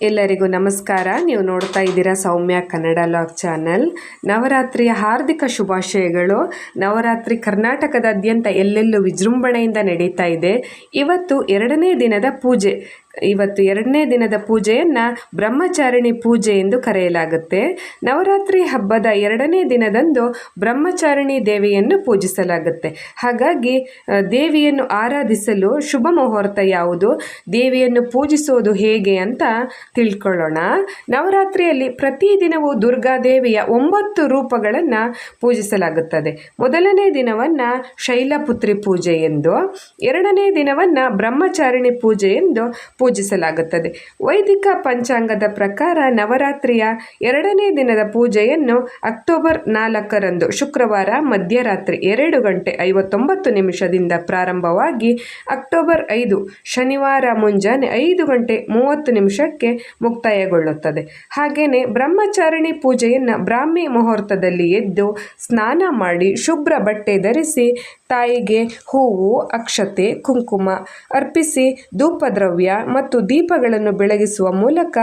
ಎಲ್ಲರಿಗೂ ನಮಸ್ಕಾರ. ನೀವು ನೋಡ್ತಾ ಇದ್ದೀರಾ ಸೌಮ್ಯ ಕನ್ನಡ ಲಾಗ್ ಚಾನಲ್. ನವರಾತ್ರಿಯ ಹಾರ್ದಿಕ ಶುಭಾಶಯಗಳು. ನವರಾತ್ರಿ ಕರ್ನಾಟಕದಾದ್ಯಂತ ಎಲ್ಲೆಲ್ಲೂ ವಿಜೃಂಭಣೆಯಿಂದ ನಡೀತಾ ಇದೆ. ಇವತ್ತು ಎರಡನೇ ದಿನದ ಪೂಜೆ. ಇವತ್ತು ಎರಡನೇ ದಿನದ ಪೂಜೆಯನ್ನು ಬ್ರಹ್ಮಚಾರಿಣಿ ಪೂಜೆ ಎಂದು ಕರೆಯಲಾಗುತ್ತೆ. ನವರಾತ್ರಿ ಹಬ್ಬದ ಎರಡನೇ ದಿನದಂದು ಬ್ರಹ್ಮಚಾರಿಣಿ ದೇವಿಯನ್ನು ಪೂಜಿಸಲಾಗುತ್ತೆ. ಹಾಗಾಗಿ ದೇವಿಯನ್ನು ಆರಾಧಿಸಲು ಶುಭ ಮುಹೂರ್ತ ಯಾವುದು? ದೇವಿಯನ್ನು ಪೂಜಿಸೋದು ಹೇಗೆ ಅಂತ ತಿಳ್ಕೊಳ್ಳೋಣ. ನವರಾತ್ರಿಯಲ್ಲಿ ಪ್ರತಿದಿನವೂ ದುರ್ಗಾದೇವಿಯ ಒಂಬತ್ತು ರೂಪಗಳನ್ನು ಪೂಜಿಸಲಾಗುತ್ತದೆ. ಮೊದಲನೇ ದಿನವನ್ನು ಶೈಲಪುತ್ರಿ ಪೂಜೆ ಎಂದು, ಎರಡನೇ ದಿನವನ್ನು ಬ್ರಹ್ಮಚಾರಿಣಿ ಪೂಜೆ ಎಂದು ಪೂಜಿಸಲಾಗುತ್ತದೆ. ವೈದಿಕ ಪಂಚಾಂಗದ ಪ್ರಕಾರ ನವರಾತ್ರಿಯ ಎರಡನೇ ದಿನದ ಪೂಜೆಯನ್ನು ಅಕ್ಟೋಬರ್ ನಾಲ್ಕರಂದು ಶುಕ್ರವಾರ ಮಧ್ಯರಾತ್ರಿ ಎರಡು ಗಂಟೆ ಐವತ್ತೊಂಬತ್ತು ನಿಮಿಷದಿಂದ ಪ್ರಾರಂಭವಾಗಿ ಅಕ್ಟೋಬರ್ ಐದು, ಶನಿವಾರ ಮುಂಜಾನೆ ಐದು ಗಂಟೆ ಮೂವತ್ತು ನಿಮಿಷಕ್ಕೆ ಮುಕ್ತಾಯಗೊಳ್ಳುತ್ತದೆ. ಹಾಗೆಯೇ ಬ್ರಹ್ಮಚಾರಿಣಿ ಪೂಜೆಯನ್ನು ಬ್ರಾಹ್ಮಿ ಮುಹೂರ್ತದಲ್ಲಿ ಎದ್ದು ಸ್ನಾನ ಮಾಡಿ ಶುಭ್ರ ಬಟ್ಟೆ ಧರಿಸಿ ತಾಯಿಗೆ ಹೂವು, ಅಕ್ಷತೆ, ಕುಂಕುಮ ಅರ್ಪಿಸಿ ಧೂಪದ್ರವ್ಯ ಮತ್ತು ದೀಪಗಳನ್ನು ಬೆಳಗಿಸುವ ಮೂಲಕ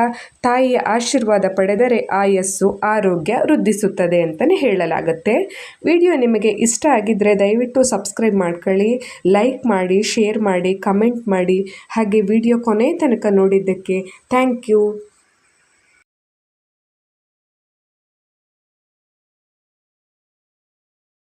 ತಾಯಿಯ ಆಶೀರ್ವಾದ ಪಡೆದರೆ ಆಯಸ್ಸು, ಆರೋಗ್ಯ ವೃದ್ಧಿಸುತ್ತದೆ ಅಂತಲೇ ಹೇಳಲಾಗುತ್ತೆ. ವಿಡಿಯೋ ನಿಮಗೆ ಇಷ್ಟ ಆಗಿದ್ದರೆ ದಯವಿಟ್ಟು ಸಬ್ಸ್ಕ್ರೈಬ್ ಮಾಡ್ಕೊಳ್ಳಿ, ಲೈಕ್ ಮಾಡಿ, ಶೇರ್ ಮಾಡಿ, ಕಮೆಂಟ್ ಮಾಡಿ. ಹಾಗೆ ವಿಡಿಯೋ ಕೊನೆ ತನಕ ನೋಡಿದ್ದಕ್ಕೆ ಥ್ಯಾಂಕ್ ಯು.